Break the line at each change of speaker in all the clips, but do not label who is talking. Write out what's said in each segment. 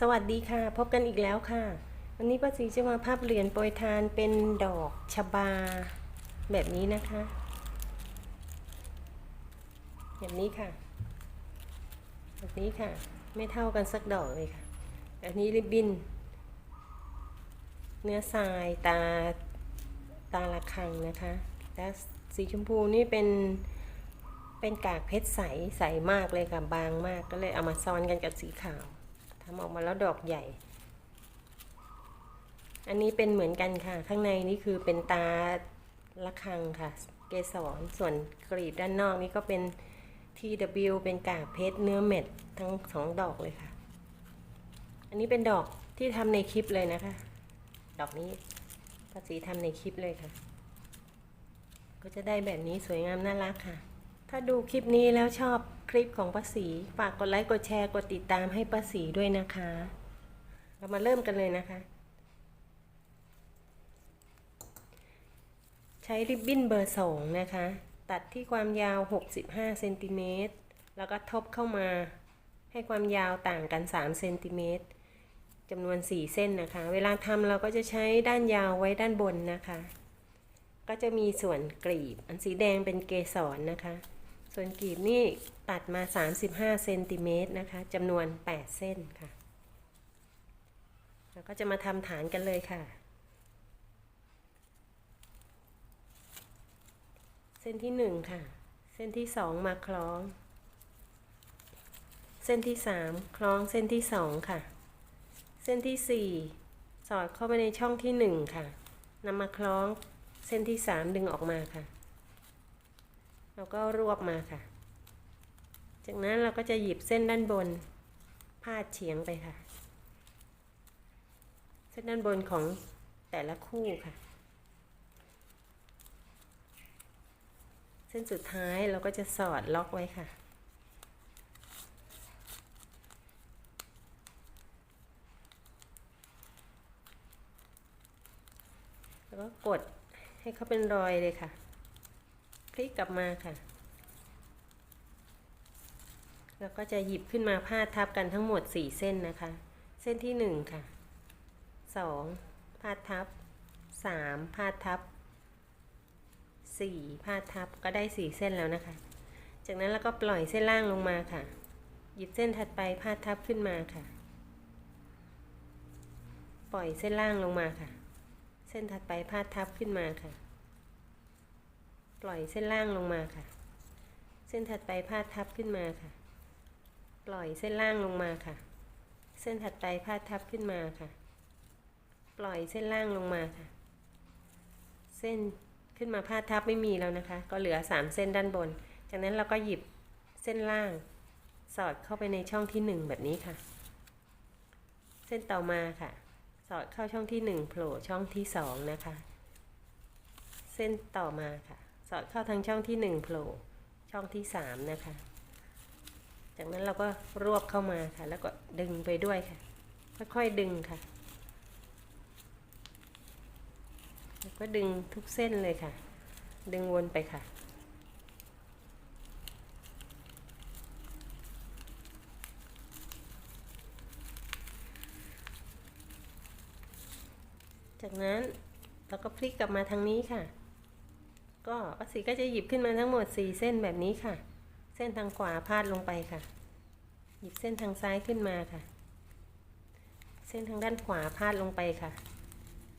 สวัสดีค่ะ พบกันอีกแล้วค่ะ วันนี้ป้าสีจะมาภาพเหรียญโปรยทานเป็นดอกชบา แบบนี้นะคะ แบบนี้ค่ะ แบบนี้ค่ะ ไม่เท่ากันสักดอกเลยค่ะ อันนี้ริบบิน เนื้อทรายตาตาละคังนะคะ แล้วสีชมพูนี่เป็นเป็นกากเพชรใสใสมากเลยค่ะบางมากก็เลยเอามาซ้อนกันกับสีขาว ทำออกมาแล้วดอกใหญ่ อันนี้เป็นเหมือนกันค่ะ ข้างในนี่คือเป็นตาละคังค่ะ เกสรส่วนกรีบด้านนอกนี่ก็เป็น TW เป็นกากเพชรเนื้อเม็ดทั้งสองดอกเลยค่ะ อันนี้เป็นดอกที่ทำในคลิปเลยนะคะ ดอกนี้ภาษีทำในคลิปเลยค่ะ ก็จะได้แบบนี้สวยงามน่ารักค่ะ ถ้าดูคลิปนี้แล้วชอบ คลิปของป้าสีฝากกดไลค์กดแชร์กดติดตามให้ป้าสีด้วยนะคะ เรามาเริ่มกันเลยนะคะ ใช้ริบบิ้นเบอร์สองนะคะ ตัดที่ความยาว 65เซนติเมตรแล้วก็ทบเข้ามาให้ความยาวต่างกัน3เซนติเมตรจำนวน 4 เส้นนะคะ เวลาทำเราก็จะใช้ด้านยาวไว้ด้านบนนะคะ ก็จะมีส่วนกลีบ อันสีแดงเป็นเกสรนะคะ ส่วนกลีบนี่ตัดมา 35เซนติเมตรนะคะจำนวน 8 เส้นค่ะ แล้วก็จะมาทำฐานกันเลยค่ะ เส้นที่หนึ่งค่ะ เส้นที่สองมาคล้อง เส้นที่สามคล้องเส้นที่สองค่ะ เส้นที่สี่สอดเข้าไปในช่องที่หนึ่งค่ะนำมาคล้องเส้นที่สามดึงออกมาค่ะ แล้วก็รวบมาค่ะ จากนั้นเราก็จะหยิบเส้นด้านบนพาดเฉียงไปค่ะ เส้นด้านบนของแต่ละคู่ค่ะ เส้นสุดท้ายเราก็จะสอดล็อกไว้ค่ะแล้วก็กดให้เขาเป็นรอยเลยค่ะ คลิกกลับมาค่ะ แล้วก็จะหยิบขึ้นมาพาดทับกันทั้งหมด 4 เส้นนะคะ เส้นที่ 1 ค่ะ 2 พาดทับ 3 พาดทับ 4 พาดทับก็ได้ 4 เส้นแล้วนะคะ จากนั้นเราก็ปล่อยเส้นล่างลงมาค่ะ หยิบเส้นถัดไปพาดทับขึ้นมาค่ะ ปล่อยเส้นล่างลงมาค่ะ เส้นถัดไปพาดทับขึ้นมาค่ะ ล่อยเส้นล่างลงมาค่ะ เส้นถัดไปพาดทับขึ้นมาค่ะ ปล่อยเส้นล่างลงมาค่ะ เส้นถัดไปพาดทับขึ้นมาค่ะ ปล่อยเส้นล่างลงมาค่ะ เส้นขึ้นมาพาดทับไม่มีแล้วนะคะ ก็เหลือ 3 เส้นด้านบน จากนั้นเราก็หยิบเส้นล่างสอดเข้าไปในช่องที่ 1 แบบนี้ค่ะ เส้นต่อมาค่ะ สอดเข้าช่องที่ 1 โผล่ช่องที่ 2 นะคะ เส้นต่อมาค่ะ สอดเข้าทางช่องที่1โผล่ช่องที่3นะคะ จากนั้นเราก็รวบเข้ามาค่ะ แล้วก็ดึงไปด้วยค่ะ ค่อยๆดึงค่ะ แล้วก็ดึงทุกเส้นเลยค่ะ ดึงวนไปค่ะจากนั้นเราก็พลิกกลับมาทางนี้ค่ะ ก็ป้าสีก็จะหยิบขึ้นมาทั้งหมด 4 เส้นแบบนี้ค่ะ เส้นทางขวาพาดลงไปค่ะ หยิบเส้นทางซ้ายขึ้นมาค่ะ เส้นทางด้านขวาพาดลงไปค่ะ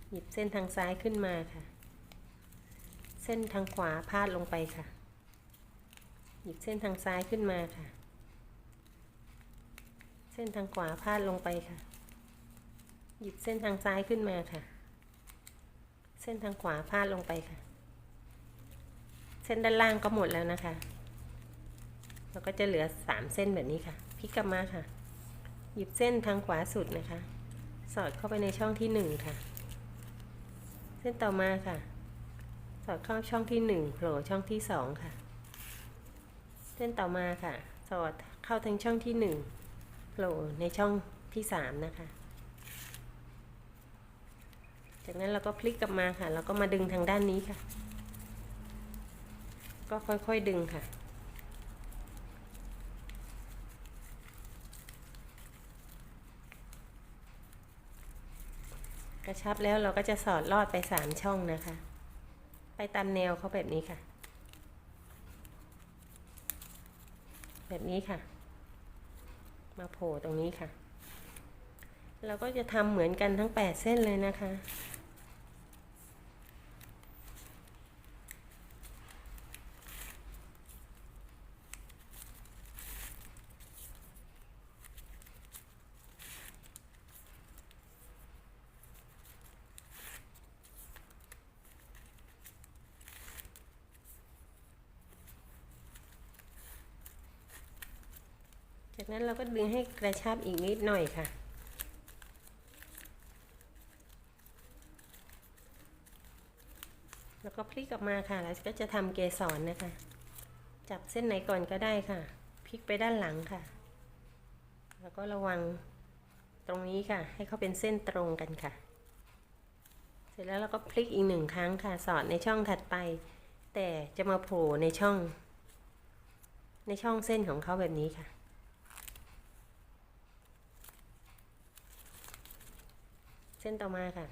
หยิบเส้นทางซ้ายขึ้นมาค่ะ เส้นทางขวาพาดลงไปค่ะ หยิบเส้นทางซ้ายขึ้นมาค่ะ เส้นทางขวาพาดลงไปค่ะ หยิบเส้นทางซ้ายขึ้นมาค่ะ เส้นทางขวาพาดลงไปค่ะ เส้นด้านล่างก็หมดแล้วนะคะ เราก็จะเหลือสามเส้นแบบนี้ค่ะพลิกกลับมาค่ะ หยิบเส้นทางขวาสุดนะคะ สอดเข้าไปในช่องที่หนึ่งค่ะ เส้นต่อมาค่ะ สอดเข้าช่องที่หนึ่งโผล่ช่องที่สองค่ะ เส้นต่อมาค่ะ สอดเข้าทางช่องที่หนึ่งโผล่ในช่องที่สามนะคะ จากนั้นเราก็พลิกกลับมาค่ะ แล้วก็มาดึงทางด้านนี้ค่ะ ก็ค่อยๆดึงค่ะ กระชับแล้วเราก็จะสอดลอดไปสามช่องนะคะ ไปตามแนวเขาแบบนี้ค่ะ แบบนี้ค่ะ มาโผล่ตรงนี้ค่ะ เราก็จะทำเหมือนกันทั้ง8เส้นเลยนะคะ ก็ดึงให้กระชับอีกนิดหน่อยค่ะ แล้วก็พลิกออกมาค่ะ แล้วก็จะทำเกสรนะคะ จับเส้นไหนก่อนก็ได้ค่ะ พลิกไปด้านหลังค่ะ แล้วก็ระวังตรงนี้ค่ะ ให้เขาเป็นเส้นตรงกันค่ะ เสร็จแล้วเราก็พลิกอีกหนึ่งครั้งค่ะ สอดในช่องถัดไป แต่จะมาโผล่ในช่อง ในช่องเส้นของเขาแบบนี้ค่ะ ส้นต่อมาค่ะ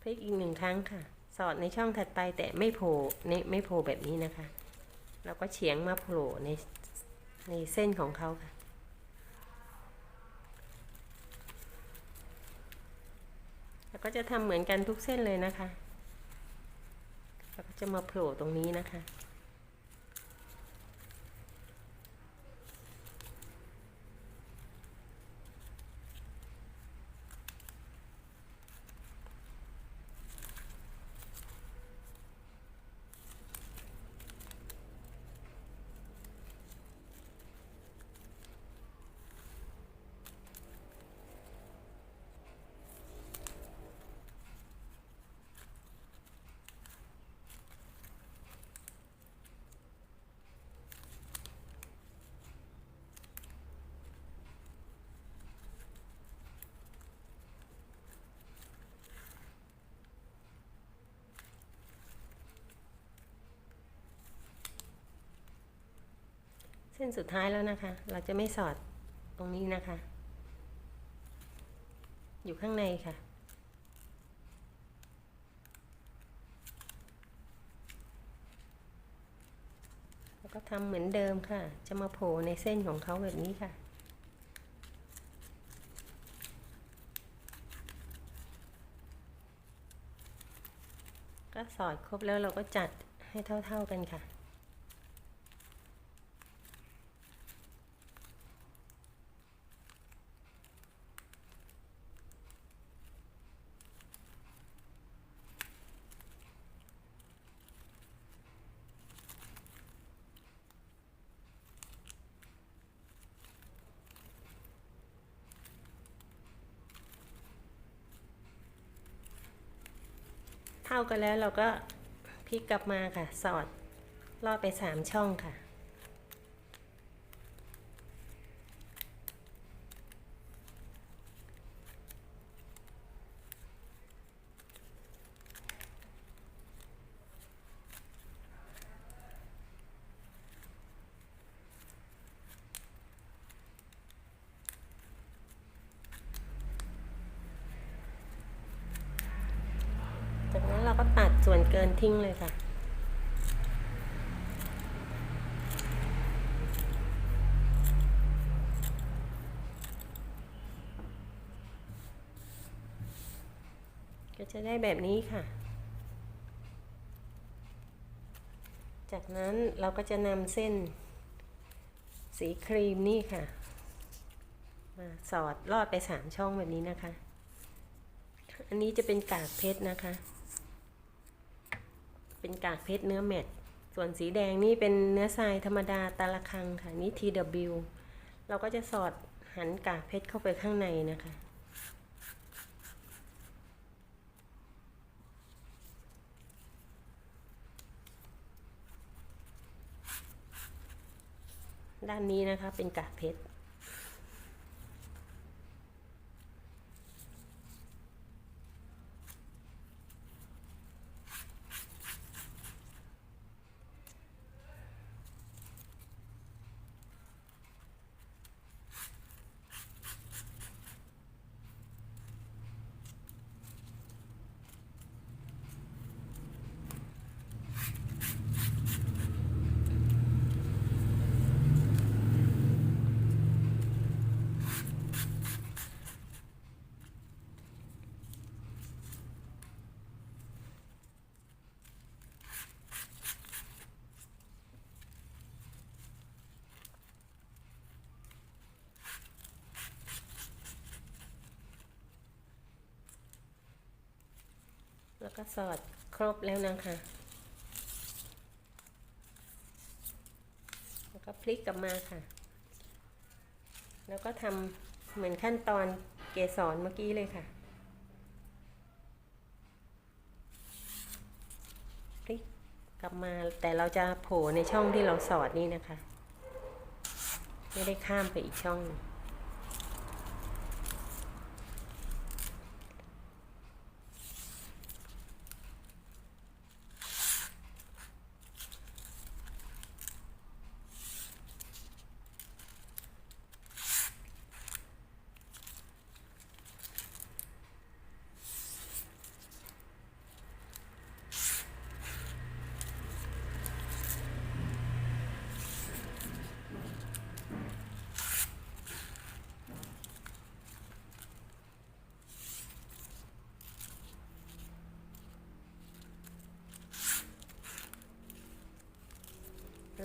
พลิกอีกหนึ่งครั้งค่ะ สอดในช่องถัดไปแต่ไม่โผล่ในไม่โผล่แบบนี้นะคะเราก็เฉียงมาโผล่ในในเส้นของเขาค่ะ แล้วก็จะทำเหมือนกันทุกเส้นเลยนะคะ แล้วก็จะมาโผล่ตรงนี้นะคะ เส้นสุดท้ายแล้วนะคะ เราจะไม่สอดตรงนี้นะคะ อยู่ข้างในค่ะ แล้วก็ทำเหมือนเดิมค่ะ จะมาโผล่ในเส้นของเขาแบบนี้ค่ะก็สอดครบแล้วเราก็จัดให้เท่า ๆกันค่ะ เท่ากันแล้วเราก็พลิกกลับมาค่ะ สอดลอดไปสามช่องค่ะ จากนั้นเราก็ตัด ส่วนเกินทิ้งเลยค่ะ ก็จะได้แบบนี้ค่ะ จากนั้นเราก็จะนำเส้นสีครีมนี่ค่ะ มาสอดลอดไปสามช่องแบบนี้นะคะ อันนี้จะเป็นกากเพชรนะคะ เป็นกากเพชรเนื้อแมตต์ส่วนสีแดงนี่เป็นเนื้อทรายธรรมดาตาละคังค่ะนี่ TW เราก็จะสอดหันกากเพชรเข้าไปข้างในนะคะด้านนี้นะคะเป็นกากเพชร ก็สอดครบแล้วนะคะ แล้วก็พลิกกลับมาค่ะ แล้วก็ทำเหมือนขั้นตอนเกสรเมื่อกี้เลยค่ะ พลิกกลับมาแต่เราจะโผล่ในช่องที่เราสอดนี่นะคะ ไม่ได้ข้ามไปอีกช่องนึง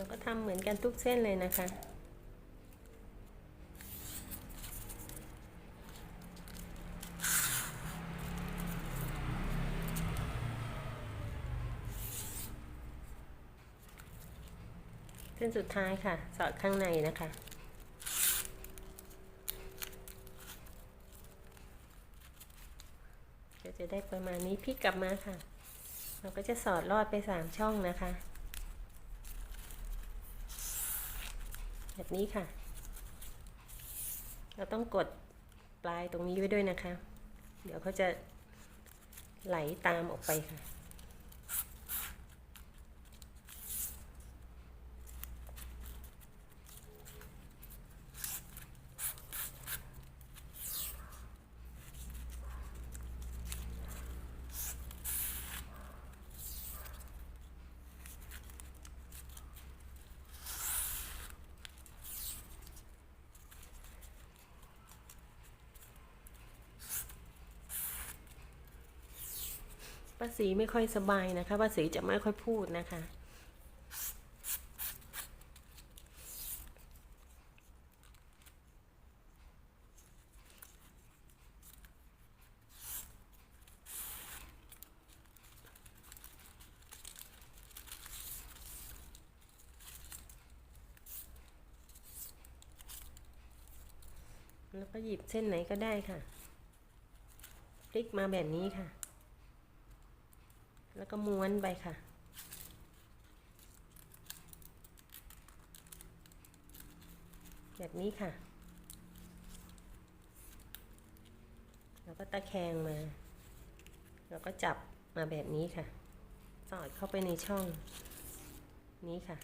เราก็ทำเหมือนกันทุกเส้นเลยนะคะ เส้นสุดท้ายค่ะ สอดข้างในนะคะก็จะได้ประมาณนี้พลิกกลับมาค่ะ เราก็จะสอดลอดไปสามช่องนะคะ แบบนี้ค่ะ เราต้องกดปลายตรงนี้ไว้ด้วยนะคะ เดี๋ยวเขาจะไหลตามออกไปค่ะ สีไม่ค่อยสบายนะคะป้าสีจะไม่ค่อยพูดนะคะ แล้วก็หยิบเส้นไหนก็ได้ค่ะพลิกมาแบบนี้ค่ะ ก็ม้วนไปค่ะ แบบนี้ค่ะ แล้วก็ตะแคงมา แล้วก็จับมาแบบนี้ค่ะ สอดเข้าไปในช่องนี้ค่ะ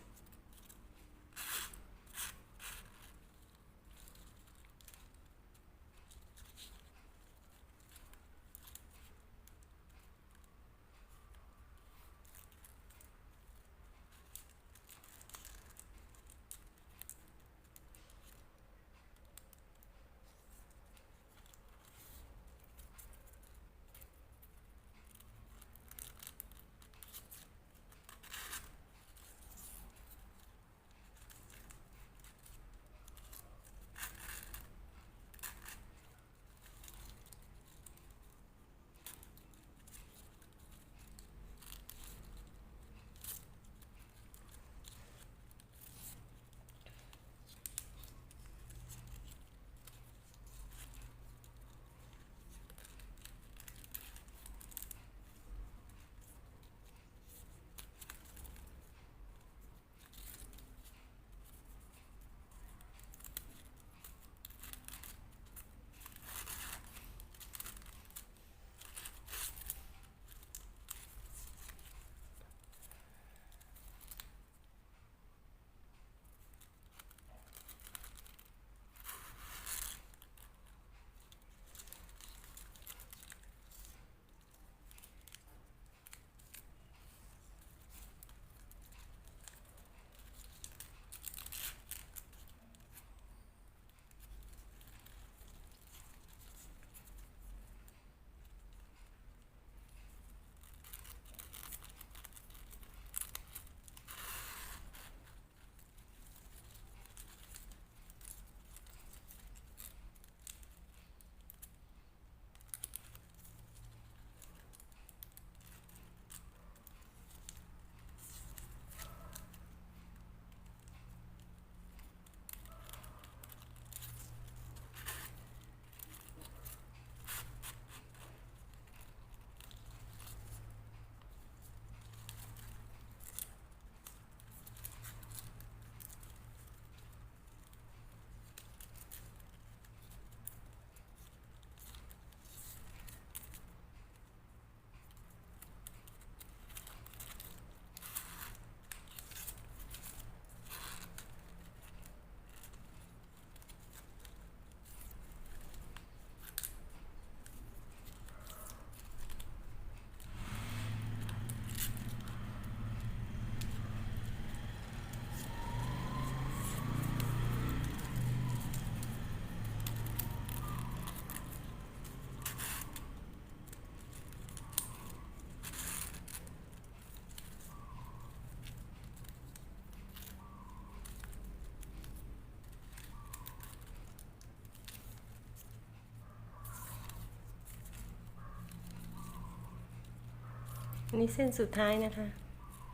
อันนี้เส้นสุดท้ายนะคะ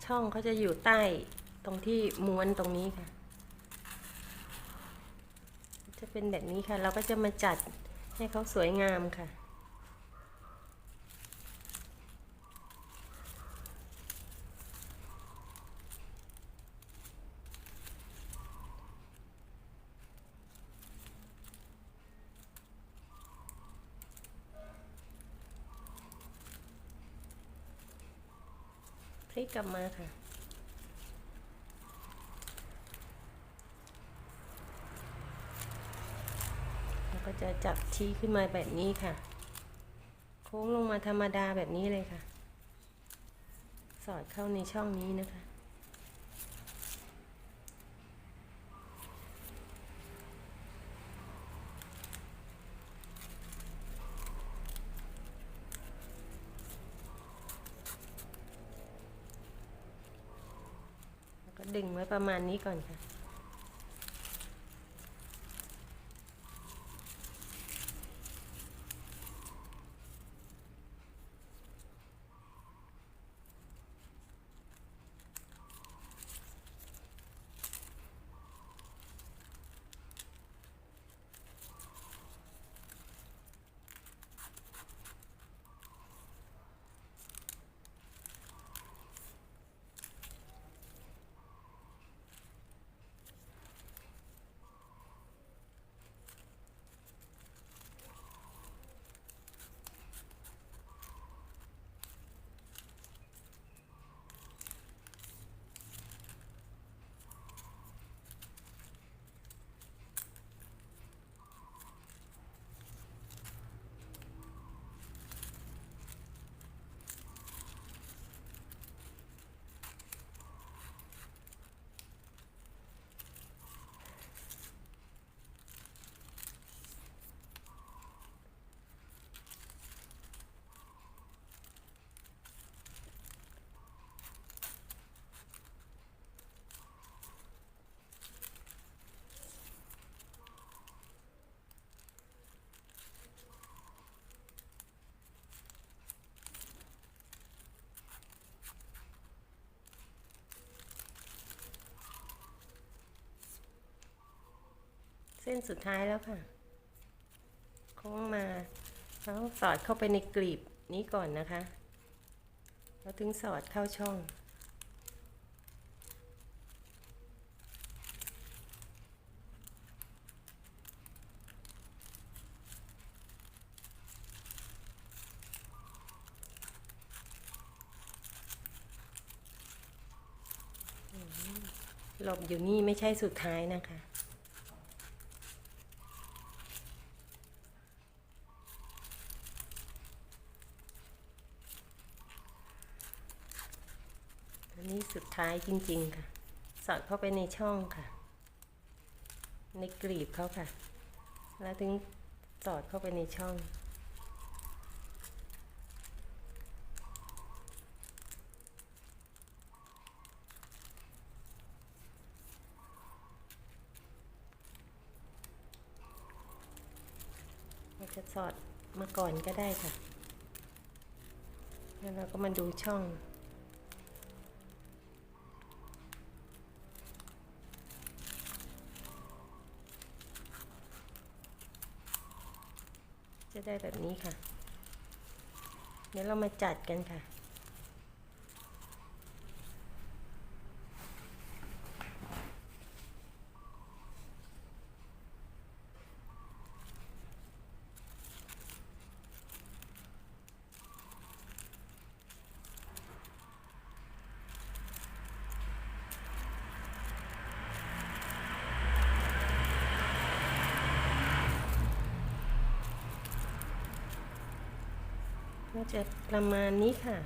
ช่องเขาจะอยู่ใต้ตรงที่ม้วนตรงนี้ค่ะ จะเป็นแบบนี้ค่ะ เราก็จะมาจัดให้เขาสวยงามค่ะ พลิกกลับมาค่ะ เราก็จะจับชี้ขึ้นมาแบบนี้ค่ะ โค้งลงมาธรรมดาแบบนี้เลยค่ะ สอดเข้าในช่องนี้นะคะ แล้วก็ดึงไว้ ประมาณนี้ก่อนค่ะ ส้นสุดท้ายแล้วค่ะ โค้งมาแล้วสอดเข้าไปในกลีบนี้ก่อนนะคะ แล้วถึงสอดเข้าช่อง หลบอยู่นี่ไม่ใช่สุดท้ายนะคะ อันนี้สุดท้ายจริงๆค่ะ สอดเข้าไปในช่องค่ะ ในกลีบเขาค่ะ แล้วถึงสอดเข้าไปในช่องราจะสอดมาก่อนก็ได้ค่ะ แล้วเราก็มาดูช่อง ได้แบบนี้ค่ะ เดี๋ยวเรามาจัดกันค่ะ ก็จะ ประมาณนี้ค่ะ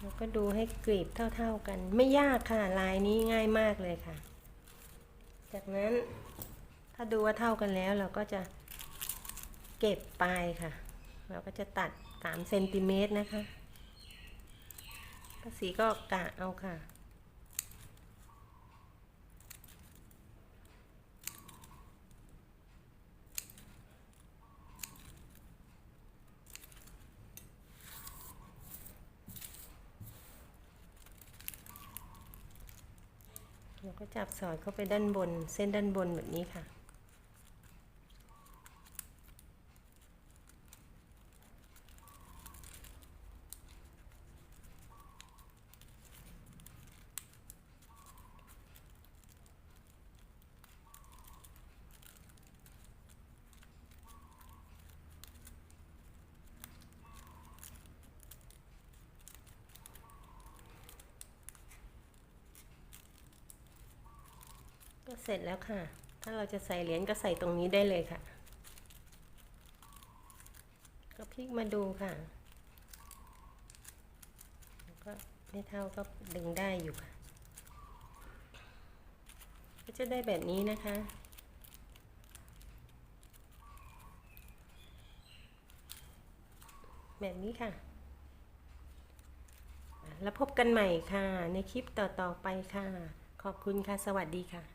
แล้วก็ดูให้กรีบเท่าๆกัน ไม่ยากค่ะลายนี้ง่ายมากเลยค่ะ จากนั้นถ้าดูว่าเท่ากันแล้วเราก็จะเก็บปลายค่ะ เราก็จะตัด3เซนติเมตรนะคะก็สีก็กะเอาค่ะ จับสอดเข้าไปด้านบน เส้นด้านบนแบบนี้ค่ะ เสร็จแล้วค่ะ ถ้าเราจะใส่เหรียญก็ใส่ตรงนี้ได้เลยค่ะ ก็พลิกมาดูค่ะก็ไม่เท่าก็ดึงได้อยู่ค่ะ ก็จะได้แบบนี้นะคะแบบนี้ค่ะ แล้วพบกันใหม่ค่ะ ในคลิปต่อ ๆ ไปค่ะ ขอบคุณค่ะ สวัสดีค่ะ